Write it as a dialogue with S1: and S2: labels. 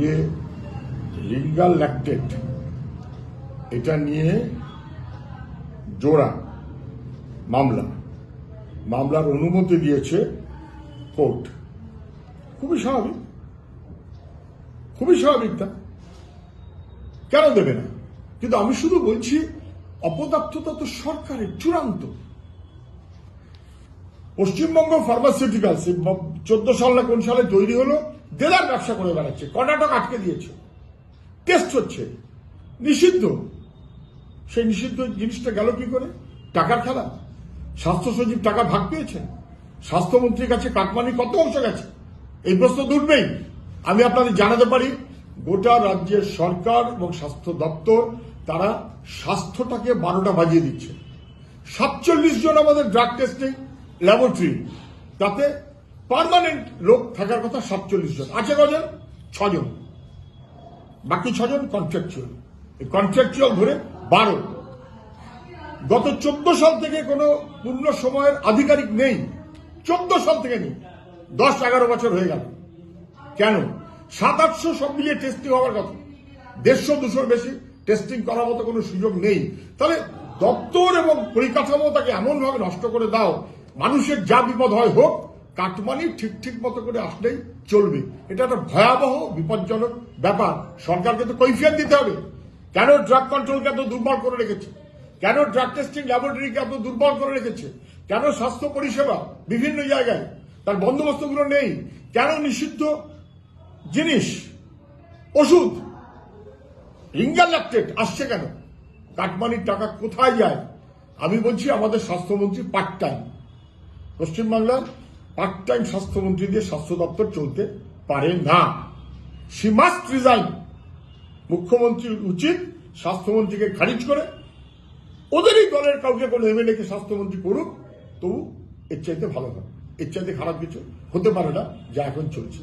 S1: যে Ringer lactate এটা নিয়ে জোড়া মামলা। মামলার অনুমতি দিয়েছে কোর্ট। খুবই স্বাভাবিক। খুবই স্বাভাবিক তা। কেন দেবে না? কিন্তু আমি শুধু বলছি, অপদার্থতা তো সরকারের চূড়ান্ত। পশ্চিমবঙ্গ ফার্মাসিউটিক্যালস চোদ্দ সাল না কোন সালে তৈরি হলো দেদার ব্যবসা করে বেড়াচ্ছে, কর্ণাটক আটকে দিয়েছে টেস্ট হচ্ছে, নিষিদ্ধ। সেই নিষিদ্ধ জিনিসটা গেল কি করে? টাকার খেলা। স্বাস্থ্য সচিব টাকা ভাগ পেয়েছেন। স্বাস্থ্যমন্ত্রীর কাছে কাটমানি কত অংশ গেছে? এই প্রশ্ন দুটবেই আমি আপনাদের জানাতে পারি, গোটা রাজ্যের সরকার এবং স্বাস্থ্য দপ্তর তারা স্বাস্থ্যটাকে বারোটা বাজিয়ে দিচ্ছে। সাতচল্লিশ জন আমাদের ড্রাগ টেস্টিং ল্যাবরেটরি তাতে পার্মানেন্ট লোক থাকার কথা সাতচল্লিশ জন। আছে কজন? ছজন। বাকি ছজন কন্ট্রাকচুয়াল এই কন্ট্রাকচুয়াল ধরে বারো। গত চোদ্দ সাল থেকে কোনো পূর্ণ সময়ের আধিকারিক নেই। চোদ্দ সাল থেকে নেই। দশ এগারো বছর হয়ে গেল। কেন? সাত আটশো সব মিলিয়ে টেস্টিং হওয়ার কথা। দেড়শো দুশোর বেশি টেস্টিং করার মতো কোনো সুযোগ নেই। তাহলে দপ্তর এবং পরিকাঠামো তাকে এমনভাবে নষ্ট করে দাও, মানুষের যা বিপদ হয় হোক কাটমানি ঠিক ঠিক মতো করে আসলেই চলবে। এটা একটা ভয়াবহ, বিপজ্জনক ব্যাপার। সরকারকে তো কৈফিয়ত দিতে হবে। কেন ড্রাগ কন্ট্রোলকে এত দুর্বল করে রেখেছে? কেন ড্রাগ টেস্টিং ল্যাবরেটরিকে এত দুর্বল করে রেখেছে? কেন স্বাস্থ্য পরিষেবা বিভিন্ন জায়গায় তার বন্দোবস্তগুলো নেই? কেন নিষিদ্ধ জিনিস, ওষুধ, রিঙ্গাল ল্যাকটেট আসছে কেন? কাটমানির টাকা কোথায় যায়? আমি বলছি আমাদের স্বাস্থ্যমন্ত্রী পার্ট টাইম পশ্চিমবাংলার পার্ট টাইম স্বাস্থ্যমন্ত্রী দিয়ে স্বাস্থ্য দপ্তর চলতে পারে না। সি মাস্ট রিজাইন মুখ্যমন্ত্রীর উচিত স্বাস্থ্যমন্ত্রীকে খারিজ করে। ওদেরই দলের কাউকে কোনো এমএলএ কে স্বাস্থ্যমন্ত্রী করুক, তবু এর চাইতে ভালো হয় এর চাইতে খারাপ কিছু হতে পারে না, যা এখন চলছে।